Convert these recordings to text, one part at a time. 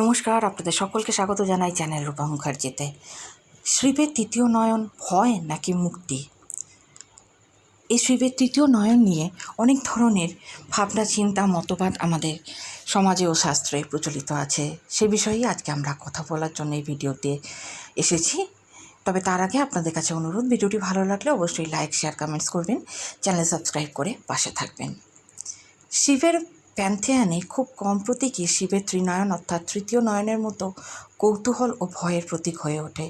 নমস্কার, আপনাদের সকলকে স্বাগত জানাই চ্যানেল রূপা মুখার্জিতে। শিবের তৃতীয় নয়ন ভয় নাকি মুক্তি? এই শিবের তৃতীয় নয়ন নিয়ে অনেক ধরনের ভাবনা, চিন্তা, মতবাদ আমাদের সমাজে ও শাস্ত্রে প্রচলিত আছে। সে বিষয়েই আজকে আমরা কথা বলার জন্য এই ভিডিওতে এসেছি। তবে তার আগে আপনাদের কাছে অনুরোধ, ভিডিওটি ভালো লাগলে অবশ্যই লাইক, শেয়ার, কমেন্টস করবেন। চ্যানেল সাবস্ক্রাইব করে পাশে থাকবেন। শিবের প্যান্থেয়ানে খুব কম প্রতীকই শিবের ত্রিনয়ন অর্থাৎ তৃতীয় নয়নের মতো কৌতূহল ও ভয়ের প্রতীক হয়ে ওঠে।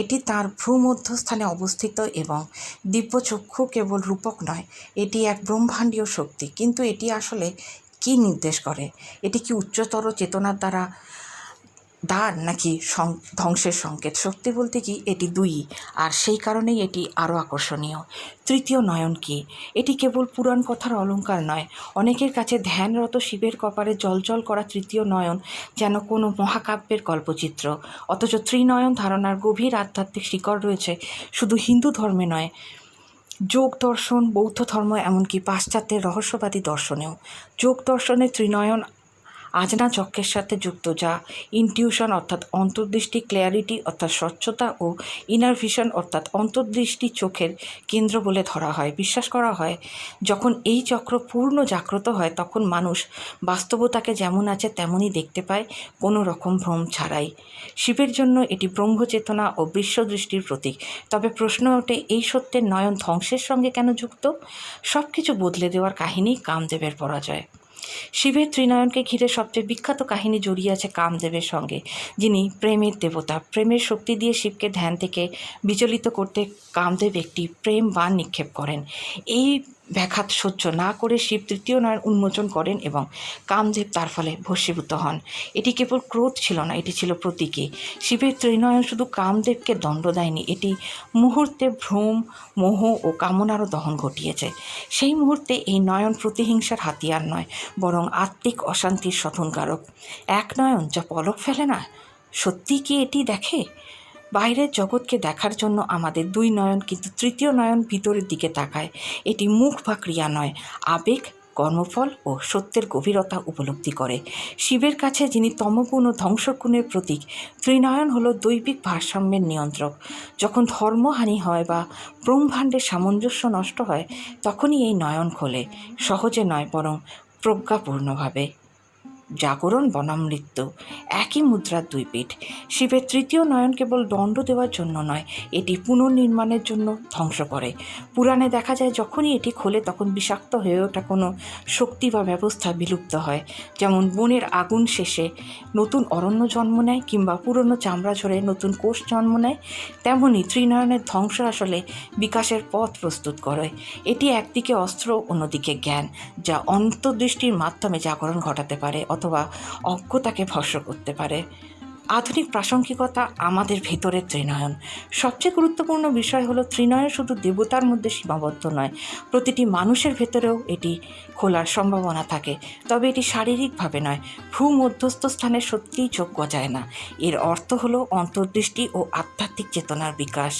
এটি তার ভ্রূমধ্যস্থানে অবস্থিত এবং দিব্যচক্ষু কেবল রূপক নয়, এটি এক ব্রহ্মাণ্ডীয় শক্তি। কিন্তু এটি আসলে কী নির্দেশ করে? এটি কি উচ্চতর চেতনার দ্বারা দান নাকি ধ্বংসের সংকেত? সত্যি বলতে কি এটি দুই, আর সেই কারণেই এটি আরও আকর্ষণীয়। তৃতীয় নয়ন কি? এটি কেবল পুরাণ কথার অলঙ্কার নয়। অনেকের কাছে ধ্যানরত শিবের কপালে জলজল করা তৃতীয় নয়ন যেন কোনো মহাকাব্যের কল্পচিত্র। অথচ ত্রিনয়ন ধারণার গভীর আধ্যাত্মিক শিকড় রয়েছে। শুধু হিন্দু ধর্মে নয়, যোগ দর্শন, বৌদ্ধ ধর্ম, এমনকি পাশ্চাত্যের রহস্যবাদী দর্শনেও। যোগ দর্শনে ত্রিনয়ন আজনা চক্রের সাথে যুক্ত, যা ইনটিউশন অর্থাৎ অন্তর্দৃষ্টি ক্লিয়ারিটি অর্থাৎ স্বচ্ছতা ও ইনার ভিশন অর্থাৎ অন্তর্দৃষ্টি চোখের কেন্দ্র বলে ধরা হয়। বিশ্বাস করা হয়, যখন এই চক্র পূর্ণ জাগ্রত হয়, তখন মানুষ বাস্তবতাকে যেমন আছে তেমনই দেখতে পায়, কোনো রকম ভ্রম ছাড়াই। শিবের জন্য এটি ব্রহ্মচেতনা ও বিশ্বদৃষ্টির প্রতীক। তবে প্রশ্ন ওঠে, এই সত্যের নয়ন ধ্বংসের সঙ্গে কেন যুক্ত? সব কিছু বদলে দেওয়ার কাহিনী কামদেবের পরাজয়। শিবের ত্রিনয়নকে ঘিরে সবচেয়ে বিখ্যাত কাহিনী জড়িয়ে আছে কামদেবের সঙ্গে, যিনি প্রেমের দেবতা। প্রেমের শক্তি দিয়ে শিবকে ধ্যান থেকে বিচলিত করতে কামদেব একটি প্রেম বান নিক্ষেপ করেন। এই ব্যাঘাত সহ্য না করে শিব তৃতীয় নয়ন উন্মোচন করেন এবং কামদেব তার ফলে ভস্মীভূত হন। এটি কেবল ক্রোধ ছিল না, এটি ছিল প্রতীকী। শিবের ত্রিনয়ন শুধু কামদেবকে দণ্ড দেয়নি, এটি মুহূর্তে ভ্রম, মোহ ও কামনারও দহন ঘটিয়েছে। সেই মুহূর্তে এই নয়ন প্রতিহিংসার হাতিয়ার নয়, বরং আত্মিক অশান্তির শোধনকারক। এক নয়ন, যা পলক ফেলে না? সত্যি কি এটি দেখে? বাইরের জগৎকে দেখার জন্য আমাদের দুই নয়ন কিন্তু তৃতীয় নয়ন ভিতরের দিকে তাকায়। এটি মুখ বা ক্রিয়া নয়, আবেগ, কর্মফল ও সত্যের গভীরতা উপলব্ধি করে। শিবের কাছে যিনি তমগুণ ও ধ্বংসগুণের প্রতীক, ত্রিনয়ন হল দৈবিক ভারসাম্যের নিয়ন্ত্রক। যখন ধর্মহানি হয় বা ব্রহ্মাণ্ডের সামঞ্জস্য নষ্ট হয়, তখনই এই নয়ন খোলে। সহজে নয়, বরং প্রজ্ঞাপূর্ণভাবে। জাগরণ বনাম মৃত্যু একই মুদ্রার দুই পিঠ। শিবের তৃতীয় নয়ন কেবল দণ্ড দেওয়ার জন্য নয়, এটি পুনর্নির্মাণের জন্য ধ্বংস করে। পুরাণে দেখা যায়, যখনই এটি খোলে তখন বিষাক্ত হয়ে ওঠা কোনো শক্তি বা ব্যবস্থা বিলুপ্ত হয়। যেমন বনের আগুন শেষে নতুন অরণ্য জন্ম নেয় কিংবা পুরনো চামড়া ঝরে নতুন কোষ জন্ম নেয় তেমনই ত্রিনয়নের ধ্বংস আসলে বিকাশের পথ প্রস্তুত করে। এটি একদিকে অস্ত্র, অন্যদিকে জ্ঞান, যা অন্তর্দৃষ্টির মাধ্যমে জাগরণ ঘটাতে পারে। অথবা অজ্ঞতাকে ভস্ম করতে পারে। আধুনিক প্রাসঙ্গিকতা আমাদের ভেতরের ত্রিনয়ন। সবচেয়ে গুরুত্বপূর্ণ বিষয় হলো ত্রিনয়ন শুধু দেবতার মধ্যে সীমাবদ্ধ নয়, প্রতিটি মানুষের ভেতরেও এটি খোলার সম্ভাবনা থাকে। তবে এটি শারীরিকভাবে নয়, ভূমধ্যস্থ স্থানে সত্যিই চোখ গজায় না। এর অর্থ হলো অন্তর্দৃষ্টি ও আধ্যাত্মিক চেতনার বিকাশ।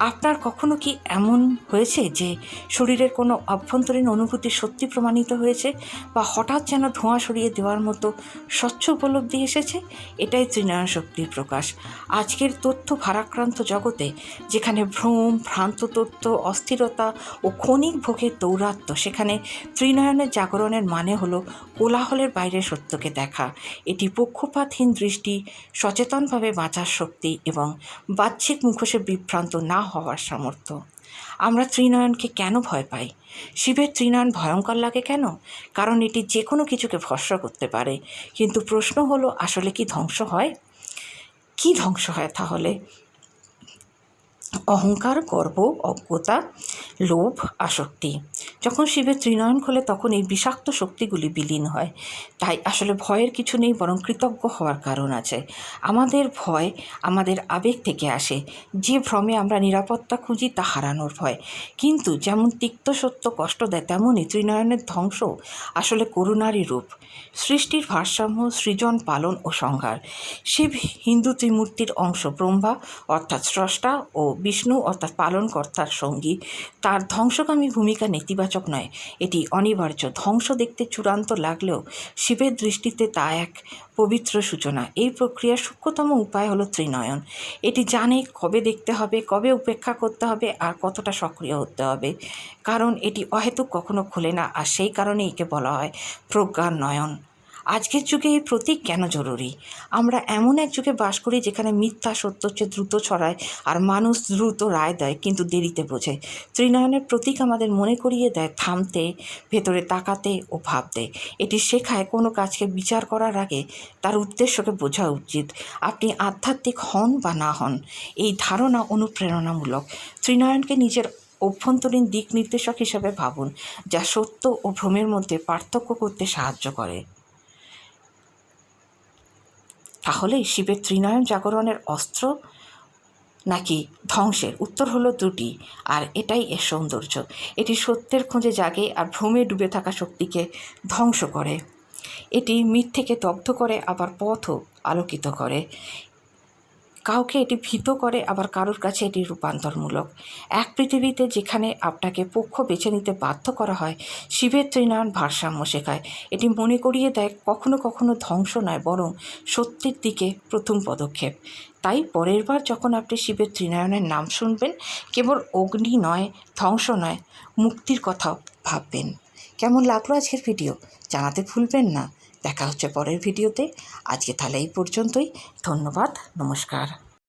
আপনার কখনো কি এমন হয়েছে যে শরীরের কোনো অভ্যন্তরীণ অনুভূতি সত্যি প্রমাণিত হয়েছে বা হঠাৎ যেন ধোঁয়া সরিয়ে দেওয়ার মতো স্বচ্ছ উপলব্ধি এসেছে? এটাই ত্রিনয়ন শক্তির প্রকাশ। আজকের তথ্য ভারাক্রান্ত জগতে, যেখানে ভ্রম, ভ্রান্ত তথ্য অস্থিরতা ও ক্ষণিক ভোগের দৌরাত্ম, সেখানে ত্রিনয়নের জাগরণের মানে হলো কোলাহলের বাইরে সত্যকে দেখা। এটি পক্ষপাতহীন দৃষ্টি, সচেতনভাবে বাঁচার শক্তি এবং বাহ্যিক মুখোশে বিভ্রান্ত না হওয়ার সামর্থ্য। আমরা ত্রিনয়নকে কেন ভয় পাই? শিবের ত্রিনয়ন ভয়ঙ্কর লাগে কেন? কারণ এটি যে কোনো কিছুকে ভরসা করতে পারে। কিন্তু প্রশ্ন হলো, আসলে কি ধ্বংস হয়? কি ধ্বংস হয় তাহলে? অহংকার, গর্ব, অজ্ঞতা, লোভ, আসক্তি। যখন শিবের ত্রিনয়ন খোলে তখন এই বিষাক্ত শক্তিগুলি বিলীন হয়। তাই আসলে ভয়ের কিছু নেই, বরং কৃতজ্ঞ হওয়ার কারণ আছে। আমাদের ভয় আমাদের আবেগ থেকে আসে। যে ভ্রমে আমরা নিরাপত্তা খুঁজি তা হারানোর ভয়। কিন্তু যেমন তিক্ত সত্য কষ্ট দেয়, তেমনই ত্রিনয়নের ধ্বংস আসলে করুণারই রূপ। সৃষ্টির ভারসাম্য, সৃজন, পালন ও সংহার। শিব হিন্দু ত্রিমূর্তির অংশ, ব্রহ্মা অর্থাৎ স্রষ্টা ও বিষ্ণু অর্থাৎ পালনকর্তার সঙ্গী। তার ধ্বংসগামী ভূমিকা নেতিবাচক ইতিবাচক নয়। এটি অনিবার্য। ধ্বংস দেখতে চূড়ান্ত লাগলেও শিবের দৃষ্টিতে তা এক পবিত্র সূচনা। এই প্রক্রিয়ার সূক্ষ্মতম উপায় হলো ত্রিনয়ন। এটি জানে কবে দেখতে হবে, কবে উপেক্ষা করতে হবে, আর কতটা সক্রিয় হতে হবে। কারণ এটি অহেতুক কখনো খোলে না, আর সেই কারণে একে বলা হয় প্রজ্ঞার নয়ন আজকের যুগে এই প্রতীক কেন জরুরি? আমরা এমন এক যুগে বাস করি যেখানে মিথ্যা, সত্য, হচ্ছে দ্রুত ছড়ায় আর মানুষ দ্রুত রায় দেয় কিন্তু দেরিতে বোঝে। ত্রিনয়নের প্রতীক আমাদের মনে করিয়ে দেয় থামতে, ভেতরে তাকাতে ও ভাবতে। এটি শেখায় কোনো কাজকে বিচার করার আগে তার উদ্দেশ্যকে বোঝা উচিত। আপনি আধ্যাত্মিক হন বা না হন, এই ধারণা অনুপ্রেরণামূলক। ত্রিনয়নকে নিজের অভ্যন্তরীণ দিক নির্দেশক হিসাবে ভাবুন, যা সত্য ও ভ্রমের মধ্যে পার্থক্য করতে সাহায্য করে। তাহলে শিবের ত্রিনয়ন জাগরণের অস্ত্র নাকি ধ্বংসের? উত্তর হলো দুটি, আর এটাই এর সৌন্দর্য। এটি সত্যের খোঁজে জাগে আর ভ্রমে ডুবে থাকা শক্তিকে ধ্বংস করে। এটি মিথ্যেকে দগ্ধ করে, আবার পথও আলোকিত করে। কাউকে এটি ভীত করে, আবার কারোর কাছে এটি রূপান্তরমূলক। এক পৃথিবীতে যেখানে আপনাকে পক্ষ বেছে নিতে বাধ্য করা হয়, শিবের ত্রিনয়ন ভারসাম্য শেখায়। এটি মনে করিয়ে দেয়, কখনো কখনো ধ্বংস নয়, বরং সত্যের দিকে প্রথম পদক্ষেপ। তাই পরের বার যখন আপনি শিবের ত্রিনয়নের নাম শুনবেন, কেবল অগ্নি নয়, ধ্বংস নয়, মুক্তির কথাও ভাববেন। কেমন লাগল আজকের ভিডিও? জানাতে ভুলবেন না। দেখা হচ্ছে পরের ভিডিওতে। আজকে তাহলে এই পর্যন্তই। ধন্যবাদ নমস্কার।